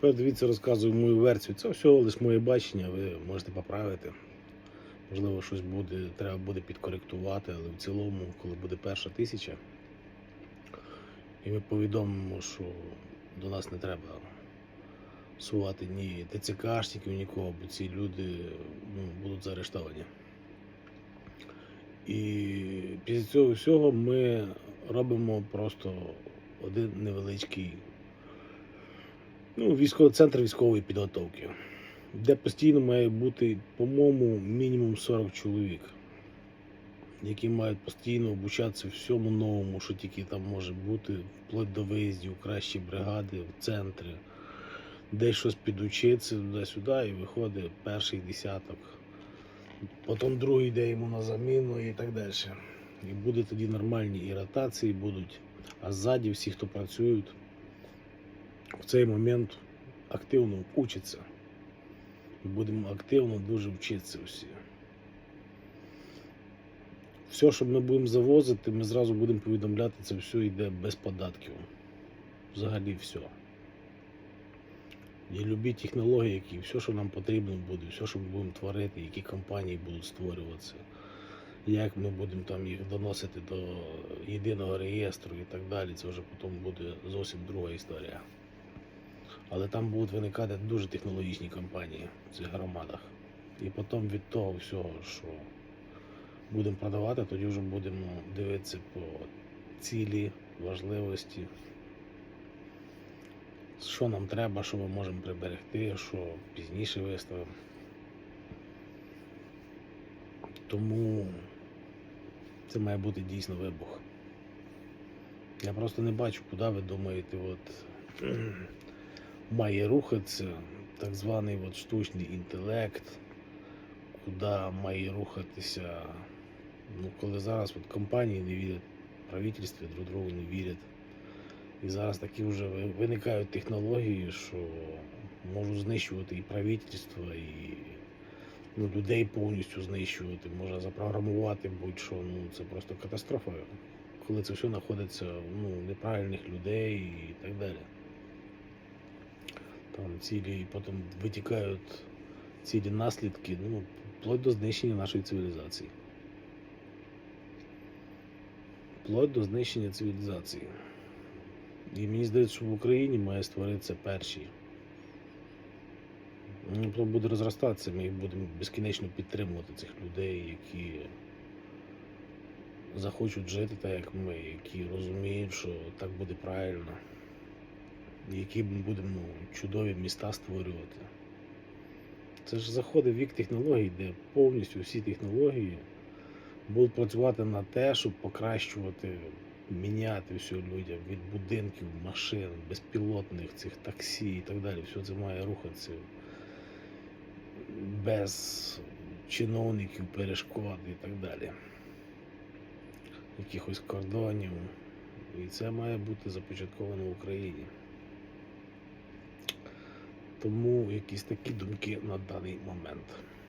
Тепер дивіться, розказую мою версію. Це всього лише моє бачення, ви можете поправити. Можливо, щось буде, треба буде підкоректувати, але в цілому, коли буде перша тисяча, і ми повідомимо, що до нас не треба сувати ні ТЦКшників, нікого, бо ці люди ну, будуть заарештовані. І після цього всього ми робимо просто один невеличкий ну, військовий центр військової підготовки, де постійно має бути, по-моєму, мінімум 40 чоловік, які мають постійно обучатися всьому новому, що тільки там може бути, вплоть до виїздів, кращі бригади, в центри, десь щось підучитися туди-сюди, і виходить перший десяток. Потім другий йде йому на заміну і так далі. І буде тоді нормальні і ротації будуть, а ззаді всі, хто працюють, в цей момент активно вчаться. Будемо активно дуже вчитися всі. Все, що ми будемо завозити, ми зразу будемо повідомляти, це все йде без податків. Взагалі все. І любі технології, які, все, що нам потрібно буде, все, що ми будемо творити, які компанії будуть створюватися, як ми будемо там їх доносити до єдиного реєстру і так далі, це вже потім буде зовсім друга історія. Але там будуть виникати дуже технологічні компанії в цих громадах. І потім від того всього, що будемо продавати, тоді вже будемо дивитися по цілі, важливості, що нам треба, що ми можемо приберегти, що пізніше виставимо. Тому це має бути дійсно вибух. Я просто не бачу, куди ви думаєте, от має рухатися так званий от штучний інтелект, куди має рухатися, ну, коли зараз от компанії не вірять, правительстві друг другу не вірять. І зараз такі вже виникають технології, що можуть знищувати і правительство, і ну, людей повністю знищувати, можна запрограмувати будь-що. Ну, це просто катастрофа, коли це все знаходиться ну, неправильних людей і так далі. Там цілі, і потім витікають цілі наслідки, ну, вплоть до знищення нашої цивілізації. Вплоть до знищення цивілізації. І мені здається, що в Україні має створитися перший. Ну, буде розростатися, ми будемо безкінечно підтримувати цих людей, які захочуть жити так, як ми, які розуміють, що так буде правильно, які ми будемо чудові міста створювати. Це ж заходить вік технологій, де повністю всі технології будуть працювати на те, щоб покращувати, міняти все людям від будинків, машин, безпілотних цих таксі і так далі. Все це має рухатися без чиновників, перешкод і так далі. Якихось кордонів. І це має бути започатковано в Україні. Тому якісь такі думки на даний момент.